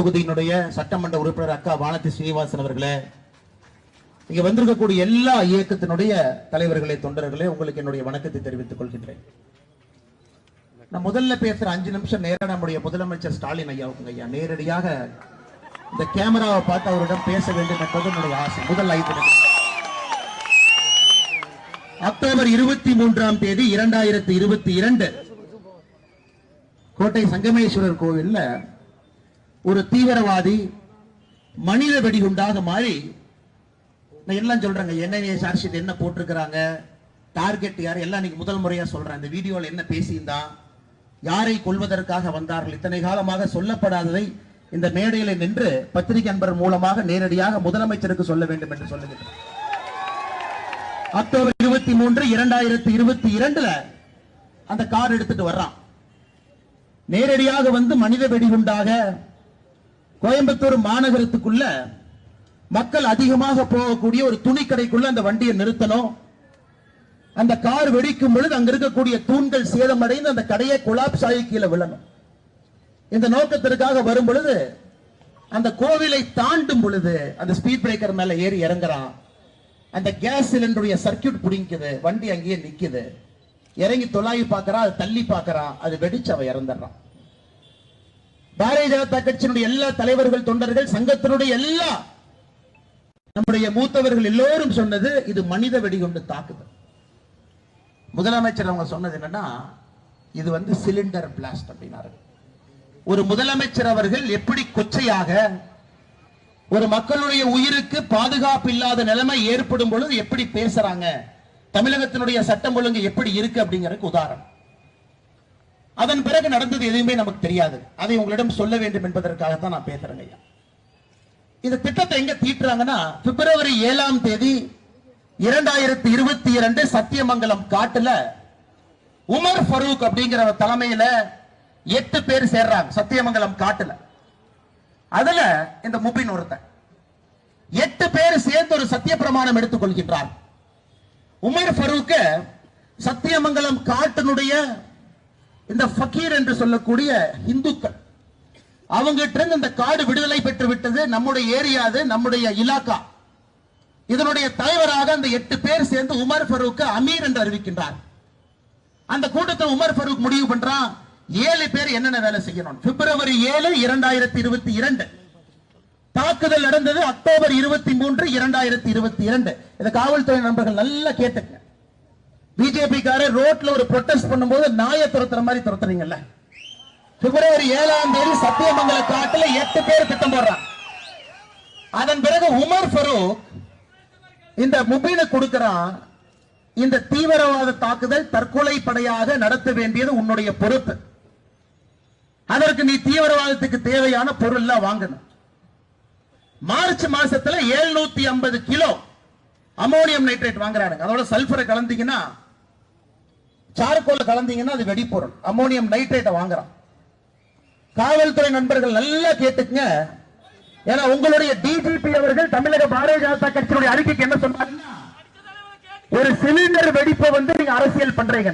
தொகுதியினுடைய சட்டமன்ற உறுப்பினர் அக்கா வானதி ஸ்ரீனிவாசன் அவர்களே இங்க வந்திருக்கக்கூடிய எல்லா இயக்கத்தினுடைய தலைவர்களே தொண்டர்களே உங்களுக்கு என்னுடைய வணக்கத்தை தெரிவித்துக் கொள்கின்றேன். நான் முதல்ல பேசுற அஞ்சு நிமிஷம் நேரா நம்முடைய முதலமைச்சர் ஸ்டாலின் ஐயாவுக்கு ஐயா. நேரடியாக இந்த கேமராவை பார்த்து அவரிடம் பேச வேண்டும் என்பது என்னுடைய ஆசை. முதல் ஐந்து நிமிஷம். அக்டோபர் இருபத்தி மூன்றாம் தேதி இரண்டாயிரத்தி இருபத்தி இரண்டு கோட்டை சங்கமேஸ்வரர் கோவில்ல ஒரு தீவிரவாதி மனித வெடிகுண்டாக மாறி நான் எல்லாம் சொல்றேங்க என்ன சார்ஜ் என்ன போட்டிருக்கிறாங்க டார்கெட் யார் எல்லாம் இன்னைக்கு முதல் முறையா சொல்றேன். இந்த வீடியோல என்ன பேசியிருந்தான் யாரை கொல்வதற்காக வந்தார்கள் இத்தனை காலமாக சொல்லப்படாததை இந்த மேடையில நின்று பத்திரிகை அன்பர் மூலமாக நேரடியாக முதலமைச்சருக்கு சொல்ல வேண்டும் என்று சொல்லுகிறேன் அக்டோபர் இருபத்தி மூன்று இரண்டாயிரத்தி இருபத்தி இரண்டுல அந்த கார் எடுத்துட்டு வர்றான். நேரடியாக வந்து மனித வெடிகுண்டாக கோயம்புத்தூர் மாநகரத்துக்குள்ள மக்கள் அதிகமாக போகக்கூடிய ஒரு துணி கடைக்குள்ள அந்த வண்டியை நிறுத்தணும். அந்த கார் வெடிக்கும் பொழுது அங்க இருக்கக்கூடிய தூண்கள் சேதமடைந்து அந்த கடையை குலாப் சாயி கீழே விழணும். இந்த நோக்கத்திற்காக வரும் பொழுது அந்த கோவிலை தாண்டும் பொழுது அந்த ஸ்பீட் பிரேக்கர் மேல ஏறி இறங்குறான். அந்த கேஸ் சிலிண்டருடைய சர்க்கியூட் பிடிக்குது வண்டி அங்கேயே நிக்குது. இறங்கி தொலாவி பார்க்கறான் அது தள்ளி பார்க்கறான் அது வெடிச்சு அவன் இறந்துடுறான். பாரதிய ஜனதா கட்சியினுடைய எல்லா தலைவர்கள் தொண்டர்கள் சங்கத்தினுடைய எல்லா நம்முடைய மூத்தவர்கள் எல்லோரும் சொன்னது இது மனித வெடிகுண்டு தாக்குதல். முதலமைச்சர் அவங்க சொன்னது என்னன்னா இது வந்து சிலிண்டர் பிளாஸ்ட் அப்படின்னாரு. ஒரு முதலமைச்சர் அவர்கள் எப்படி கொச்சையாக ஒரு மக்களுடைய உயிருக்கு பாதுகாப்பு இல்லாத நிலைமை ஏற்படும் பொழுது எப்படி பேசுறாங்க? தமிழகத்தினுடைய சட்டம் ஒழுங்கு எப்படி இருக்கு அப்படிங்கறதுக்கு உதாரணம். அதன் பிறகு நடந்தது எதுவுமே நமக்கு தெரியாது. அதை உங்களிடம் சொல்ல வேண்டும் என்பதற்காகத்தான் நான் பேசுறேங்க ஐயா. இந்த திட்டத்தை எங்க தீட்டுறாங்கன்னா பிப்ரவரி ஏழாம் தேதி இரண்டாயிரத்தி இருபத்தி இரண்டு சத்தியமங்கலம் காட்டுல உமர் ஃபரூக் அப்படிங்கிற தலைமையில எட்டு பேர் சேர்றாங்க சத்தியமங்கலம் காட்டுல. அதுல இந்த முபின் ஒருத்தன். எட்டு பேர் சேர்ந்து ஒரு சத்திய பிரமாணம் எடுத்துக் கொள்கின்றார் உமர் ஃபரூக்கு சத்தியமங்கலம் காட்டினுடைய இந்த ஃபக்கீர் என்று சொல்லக்கூடிய இந்துக்கள். அவங்கிட்ட இருந்து இந்த காடு விடுதலை பெற்று விட்டது நம்முடைய ஏரியா அது நம்முடைய இலாக்கா. இதனுடைய தலைவராக அந்த எட்டு பேர் சேர்ந்து உமர் ஃபரூக் அமீர் என்று அறிவிக்கின்றார். அந்த கூட்டத்தில் உமர் ஃபரூக் முடிவு பண்றான் ஏழு பேர் என்னென்ன வேலை செய்யணும்? பிப்ரவரி ஏழு இரண்டாயிரத்தி இருபத்தி இரண்டு. தாக்குதல் நடந்தது அக்டோபர் இருபத்தி மூன்று இரண்டாயிரத்தி இருபத்தி இரண்டு. இந்த காவல்துறை நண்பர்கள் நல்லா கேட்டுங்க பிஜேபி கார ரோட்ல ஒரு ப்ரொடெஸ்ட் பண்ணும்போது நாயை துரத்துற மாதிரி துரத்துறீங்கல்ல பிப்ரவரி ஏழாம் தேதி சத்தியமங்கல காட்டுல எட்டு பேர் திட்டம் போடுறான் அதன் பிறகு உமர் ஃபரூக் இந்த முபீனை கொடுக்கிறான். இந்த தீவிரவாத தாக்குதல் தற்கொலை படையாக நடத்த வேண்டியது உன்னுடைய பொறுப்பு. அதற்கு நீ தீவிரவாதத்துக்கு தேவையான பொருள் எல்லாம் வாங்கணும். மார்ச் மாசத்துல 750 ஐம்பது கிலோ அமோனியம் நைட்ரேட் வாங்குறாங்க அதோட சல்பரை கலந்தீங்கன்னா சார்கோல கலந்தீங்கன்னா அது வெடிப்பொருள் அமோனியம் நைட்ரேட்டை வாங்குறான். காவல்துறை நண்பர்கள் நல்லா கேட்டுக்குங்க. ஏன்னா உங்களுடைய டிஜிபி அவர்கள் தமிழக பாரதிய ஜனதா கட்சியினுடைய அறிக்கைக்கு என்ன சொன்னாங்கன்னா ஒரு சிலிண்டர் வெடிப்பை வந்து நீங்க அரசியல் பண்றீங்க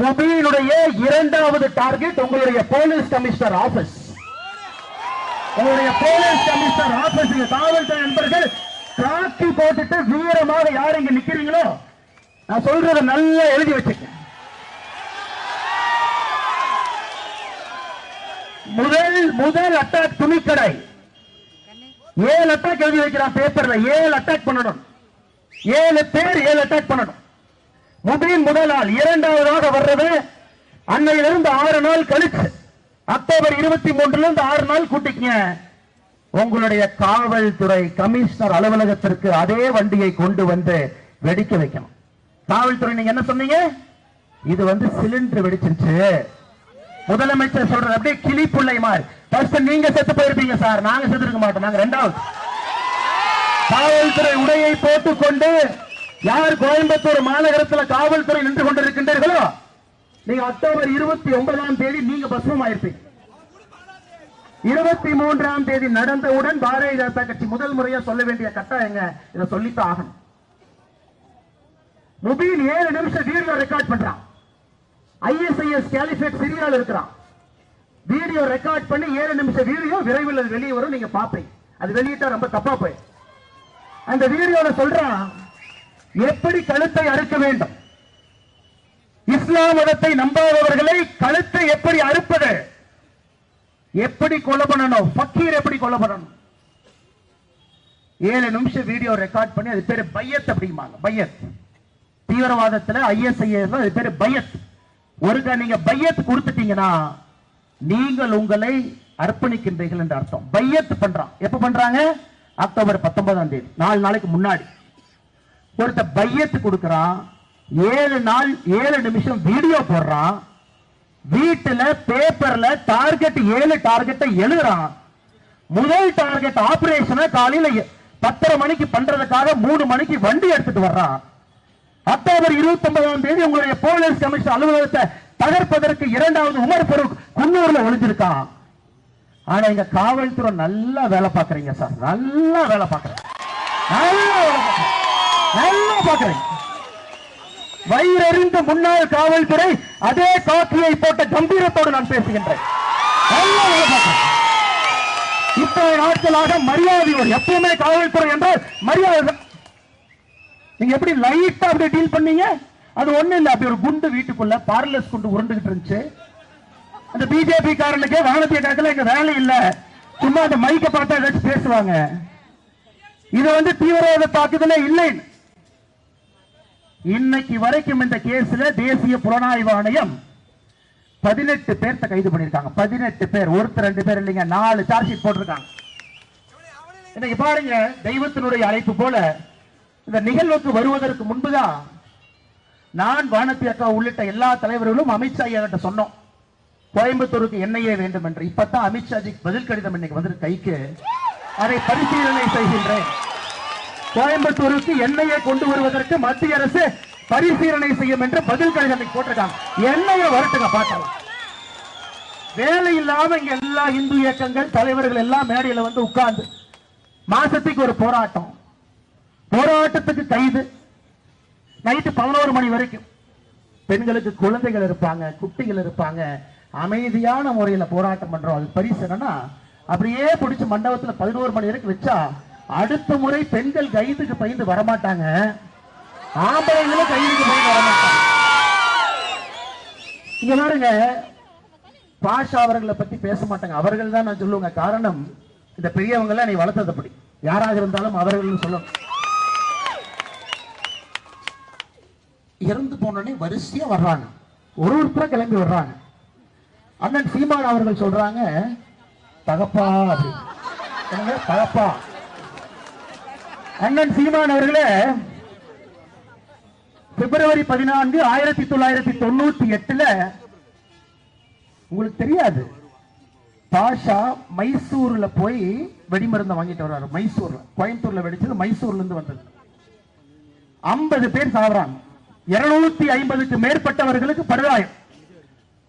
மொபியினுடைய இரண்டாவது டார்கெட் உங்களுடைய போலீஸ் கமிஷனர் ஆபீஸ். உங்களுடைய போலீஸ் கமிஷனர் ஆபீஸ் காவல்துறை நண்பர்கள் காக்கி போட்டுட்டு வீரமாக யார் இங்க நிக்கிறீங்களோ நான் சொல்றத நல்லா எழுதி வச்சிருக்கேன் முதல் முதல் அட்டாக் துணிக்கடை. ஏழு அட்டாக் எழுதி வைக்கிறான் பேப்பர்ல ஏழு அட்டாக் பண்ணணும். ஏழு பேர் ஏழு அட்டாக் பண்ணணும். முதலின் முதல் நாள் இரண்டாவதாக வர்றது அன்னையிலிருந்து ஆறு நாள் கழிச்சு. அக்டோபர் இருபத்தி மூன்றுல இருந்து ஆறு நாள் கூட்டிக்கங்க. உங்களுடைய காவல்துறை கமிஷனர் அலுவலகத்திற்கு அதே வண்டியை கொண்டு வந்து வெடிக்க வைக்கணும். காவல்துறை நீங்க என்ன சொன்னீங்க? இது வந்து சிலிண்டர் வெடிச்சிருச்சு. முதலமைச்சர் சொல்றது அப்படியே கிளி பிள்ளை மாதிரி. ஃபர்ஸ்ட் நீங்க செத்து போயிருப்பீங்க சார் நாங்க செத்து இருக்க மாட்டோம். நாங்க ரெண்டாவது. காவல்துறை உடையை போட்டுக்கொண்டு யார் கோயம்புத்தூர் மாநகரத்தில் காவல்துறை நின்று கொண்டிருக்கின்றீர்களோ நீங்க அக்டோபர் இருபத்தி ஒன்பதாம் தேதி நீங்க பஸ்மமாயிருப்பீங்க இருபத்தி மூன்றாம் தேதி நடந்தவுடன் பாரதிய ஜனதா கட்சி முதல் முறையா சொல்ல வேண்டிய கட்டாயங்க. இதை சொல்லித்தான் ஆகணும். மொபைல் ஏழு நிமிஷம் வீடியோ ரெக்கார்ட் பண்றான். ஐஎஸ்ஐஎஸ் கேலிஃபேட் சிரியால இருக்கிறான். வீடியோ ரெக்கார்ட் பண்ணி ஏழு நிமிஷம் வீடியோ விரைவில் அது வெளியே வரும் நீங்க பாப்பீங்க அது வெளியிட்டா ரொம்ப தப்பா போய். அந்த வீடியோல சொல்றான் எப்படி கழுத்தை அறுக்க வேண்டும்? இஸ்லாம் மதத்தை நம்பாதவர்களை கழுத்தை எப்படி அறுப்பது? எப்படி கொலை பண்ணணும்? பக்கீர் எப்படி கொலை பண்ணணும்? ஏழு நிமிஷம் வீடியோ ரெக்கார்ட் பண்ணி அது பேரு பையத் அப்படிம்பாங்க பையத். தீவிரவாதத்துல ஐஎஸ்ஐஎஸ் அது பேரு பையத். ஒருக்கா நீங்க பையத் கொடுத்துட்டீங்கன்னா நீங்கள் உங்களை அர்ப்பணிக்கின்றீர்கள் என்று அர்த்தம். பையத் பண்றான். எப்ப பண்றாங்க? அக்டோபர் பத்தொன்பதாம் தேதி. நாலு நாளைக்கு முன்னாடி. ஒருத்த பையத்து கொடுக்கறான். ஏழு நாள் ஏழு நிமிஷம் வீடியோ போடுறான். வீட்டுல பேப்பர்ல டார்கெட் ஏழு டார்கெட்டை எழுதுறான். முதல் டார்கெட் ஆபரேஷனை காலையில பத்தரை மணிக்கு பண்றதுக்காக மூணு மணிக்கு வண்டி எடுத்துட்டு வர்றான். அக்டோபர் இருபத்தி ஒன்பதாம் தேதி உங்களுடைய போலீஸ் கமிஷன் அலுவலகத்தை தகர்ப்பதற்கு இரண்டாவது உமர் பருக் குன்னூர்ல ஒளிஞ்சிருக்கான். ஆனா இங்க காவல்துறை நல்லா வேலை பாக்குறீங்க சார். நல்லா வேலை பாக்குறேன் நல்லா பார்க்கறீங்க. நல்லா பாக்குறீங்க வயிறறிந்த முன்னாள் காவல்துறை அதே காக்கியை போட்ட கம்பீரத்தோடு நான் பேசுகின்றேன். இத்தனை நாட்களாக மரியாதையோடு எப்பவுமே காவல்துறை என்றால் மரியாதை நீங்க எப்படி லைட்டா அப்படி டீல் பண்ணீங்க? அது ஒண்ணு இல்ல அப்படி ஒரு குண்டு வீட்டுக்குள்ள பார்லஸ் குண்டு உருண்டுகிட்டு இருந்துச்சு. அந்த பிஜேபி காரனுக்கு வானத்திய காலத்துல எங்க வேலை இல்ல. சும்மா அந்த மைக்க பார்த்தா ஏதாச்சும் பேசுவாங்க. இது வந்து தீவிரவாத தாக்குதலே இல்லை. இன்னைக்கு வரைக்கும் இந்த கேஸ்ல தேசிய புலனாய்வு ஆணையம் பதினெட்டு பேர்த்த கைது பண்ணிருக்காங்க பதினெட்டு பேர். ஒருத்தர் ரெண்டு பேர் இல்லைங்க. நாலு சார்ஜ் ஷீட் போட்டிருக்காங்க. இன்னைக்கு பாருங்க தெய்வத்தினுடைய அழைப்பு போல இந்த நிகழ்வுக்கு வருவதற்கு முன்புதான் நான் வானத்தி அக்கா உள்ளிட்ட எல்லா தலைவர்களும் அமித்ஷா கிட்ட சொன்னோம். கோயம்புத்தூருக்கு என்ஐஏ வேண்டும் என்று. இப்பதான் அமித்ஷாஜி பதில் கடிதம் இன்னைக்கு வந்து கைக்கு. அதை பரிசீலனை செய்கின்றேன். கோயம்புத்தூருக்கு எண்ணெயை கொண்டு வருவதற்கு மத்திய அரசு பரிசீலனை செய்யும் என்று பதில் கடிதம் இன்னைக்கு போட்டிருக்காங்க. எண்ணெயை வரட்டுங்க பார்க்கலாம். வேலை இல்லாம இங்க எல்லா இந்து இயக்கங்கள் தலைவர்கள் எல்லாம் மேடையில வந்து உட்கார்ந்து மாசத்துக்கு ஒரு போராட்டம். போராட்டத்துக்கு கைது. நைட்டு பதினோரு மணி வரைக்கும். பெண்களுக்கு குழந்தைகள் இருப்பாங்க குட்டிகள் இருப்பாங்க. அமைதியான முறையில போராட்டம் பண்றோம். அது பரிசு என்னன்னா அப்படியே பிடிச்சி மண்டபத்துல பதினோரு மணி வரைக்கும் வச்சா அடுத்த முறை பெண்கள் கைதுக்கு பயந்து வரமாட்டாங்க. ஆம்பளைங்களும் கைதுக்கு பயந்து வரமாட்டாங்க. இங்க பாருங்க பாஷா அவர்களை பத்தி பேச மாட்டாங்க. அவர்கள் தான் நான் சொல்லுவேங்க. காரணம் இந்த பெரியவங்க எல்லாம் நீ வளர்த்தது அப்படி. யாராக இருந்தாலும் அவர்கள் சொல்லணும். இறந்து போனோடனே வரிசையா வர்றாங்க. ஒரு ஒருத்தரா கிளம்பி வர்றாங்க. அண்ணன் சீமான் அவர்கள் சொல்றாங்க தகப்பா அப்படின்னு. தகப்பா. அண்ணன் சீமான் அவர்களே பிப்ரவரி பதினான்கு ஆயிரத்தி தொள்ளாயிரத்தி தொண்ணூத்தி எட்டுல உங்களுக்கு தெரியாது பாஷா மைசூர்ல போய் வெடிமருந்தை வாங்கிட்டு வர்றாரு. மைசூர்ல கோயம்புத்தூர்ல வெடிச்சது மைசூர்ல இருந்து வந்தது. ஐம்பது பேர் சாவறாங்க இருநூத்தி ஐம்பதுக்கு மேற்பட்டவர்களுக்கு படுகாயம்.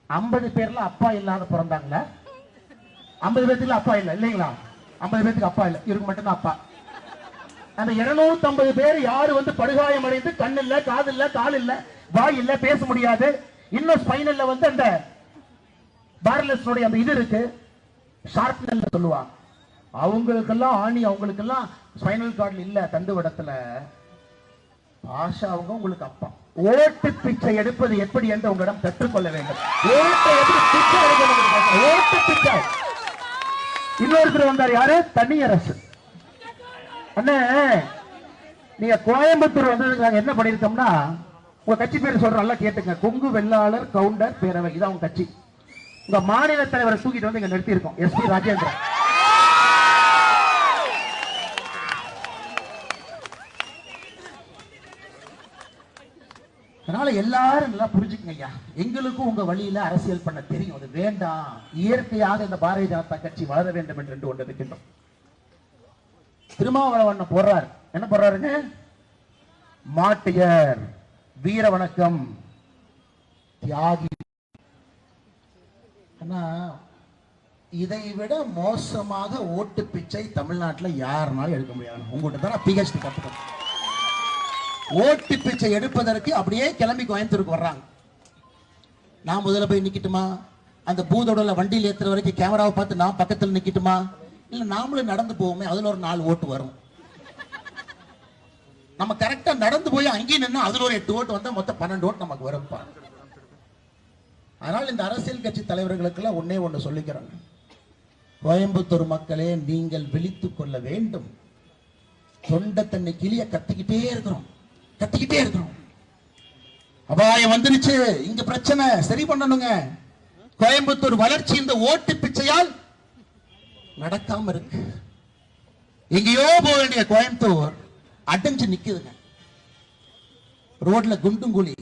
ஐம்பது பேர்ல அப்பா இல்லாத பிறந்தாங்களா? ஐம்பது பேர்த்துக்கு அப்பா இல்ல இல்லைங்களா? ஐம்பது பேர்த்துக்கு அப்பா இல்ல இவருக்கு மட்டும்தான் அப்பா. அந்த 250 பேர் யாரு வந்து படுகாயம் அடைந்து கண் இல்ல காது இல்ல கால் இல்ல வாய் இல்ல பேச முடியாது. இன்னும் ஸ்பைனல்ல வந்து அந்த பார்லஸ்னுடைய அந்த இது இருக்கு. ஷார்ப்னல் சொல்லுவாங்க. அவங்களுக்கெல்லாம் ஆணி அவங்களுக்கெல்லாம் ஸ்பைனல் கார்டில் இல்ல தண்டுவடத்துல. பாஷா அவங்க உங்களுக்கு அப்பா. ஓட்டு பிச்சை எடுப்பது எப்படி என்று உங்களிடம் கற்றுக்கொள்ள வேண்டும். ஓட்டை எப்படி பிச்சை எடுக்கணும் ஓட்டு பிச்சை. இன்னொருத்தர் வந்தார். யாரு? தனியரசு. அண்ணே நீங்க கோயம்புத்தூர் வந்ததுக்கு நாங்க என்ன பண்ணிருக்கோம்னா உங்க கட்சி பேர் சொல்ற நல்லா கேட்டுங்க. கொங்கு வெள்ளாளர் கவுண்டர் பேரவை. இதான் உங்க கட்சி. உங்க மாநில தலைவரை தூக்கிட்டு வந்து இங்க நிறுத்தி இருக்கோம் எஸ் பி ராஜேந்திரன். அதனால எல்லாரும் நல்லா புரிஞ்சுக்கங்க ஐயா. எங்களுக்கும் உங்க வழியில அரசியல் பண்ண தெரியும். அது வேண்டாம். இயற்கையாக இந்த பாரதிய ஜனதா கட்சி வளர வேண்டும் என்று ஒன்று இருக்கின்றோம் திருமாவளவன் போடுறாரு. என்ன போடுறாருங்க? மாட்டியர் வீர வணக்கம். தியாகி. ஆனா இதை விட மோசமாக ஓட்டு பிச்சை தமிழ்நாட்டுல யாருனாலும் எடுக்க முடியாது. உங்கள்கிட்ட தான் பிஹெச்டி கத்துக்கணும். ஓட்டு பிச்சை எடுப்பதற்கு அப்படியே கிளம்பி கோயம்புத்தூருக்கு வர்றாங்க. நான் முதல்ல போய் நிக்கட்டுமா? அந்த பூதோடல வண்டியில் ஏற்றுற வரைக்கும் கேமராவை பார்த்து நான் பக்கத்தில் நிக்கட்டுமா? இல்லை நாமளும் நடந்து போவோமே அதுல ஒரு நாலு ஓட்டு வரும். நம்ம கரெக்டா நடந்து போய் அங்கேயும் நின்று அதுல ஒரு எட்டு ஓட்டு வந்தா மொத்தம் பன்னெண்டு ஓட்டு நமக்கு வரும்ப்பா. அதனால் இந்த அரசியல் கட்சி தலைவர்களுக்கெல்லாம் ஒன்னே ஒண்ணு சொல்லிக்கிறாங்க கோயம்புத்தூர் மக்களே நீங்கள் விழித்துக் கொள்ள வேண்டும். தொண்டை தண்ணி கிளிய கத்திக்கிட்டே இருக்கிறோம். கத்திக்கிட்டே இருக்கிறோம் அபாயம் வந்துருச்சு. இங்க பிரச்சனை. சரி பண்ணணுங்க. கோயம்புத்தூர் வளர்ச்சி இந்த ஓட்டு பிச்சையால் நடக்காம இருக்கு. எங்கேயோ போக வேண்டிய கோயம்புத்தூர் அடைஞ்சு நிக்குதுங்க. ரோட்ல குண்டும் குழி.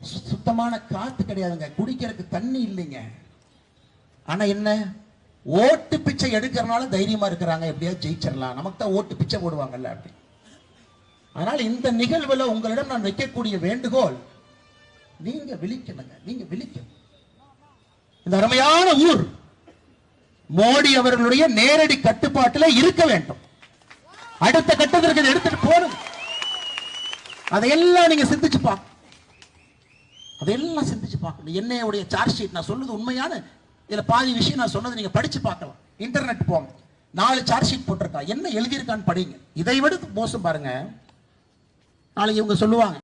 சு- சுத்தமான காத்து கிடையாதுங்க. குடிக்கிறதுக்கு தண்ணி இல்லைங்க. ஆனா என்ன? ஓட்டு பிச்சை எடுக்கிறனால தைரியமா இருக்கிறாங்க. எப்படியாவது ஜெயிச்சிடலாம். நமக்கு தான் ஓட்டு பிச்சை போடுவாங்கல்ல அப்படி. ஆனால் இந்த நிகழ்வில் உங்களிடம் நான் வைக்கக்கூடிய வேண்டுகோள் நீங்க விழிக்கணுங்க நீங்க விழிக்கணும். இந்த அருமையான ஊர் மோடி அவர்களுடைய நேரடி கட்டுப்பாட்டில் இருக்க வேண்டும். அடுத்த கட்டத்திற்கு எடுத்துட்டு போகணும் அதையெல்லாம் நீங்க சிந்திச்சு பார்க்கணும் அதையெல்லாம் சிந்திச்சு பார்க்கணும் என்னையுடைய சார்ஜ் ஷீட் நான் சொல்லுது உண்மையான இதுல பாதி விஷயம் நான் சொன்னது நீங்க படிச்சு பார்க்கலாம். இன்டர்நெட் போங்க. நாலு சார்ஜ் ஷீட் போட்டிருக்கா. என்ன எழுதியிருக்கான்னு படிங்க. இதை விட மோசம் பாருங்க. நாளைக்கு இவங்க சொல்லுவாங்க.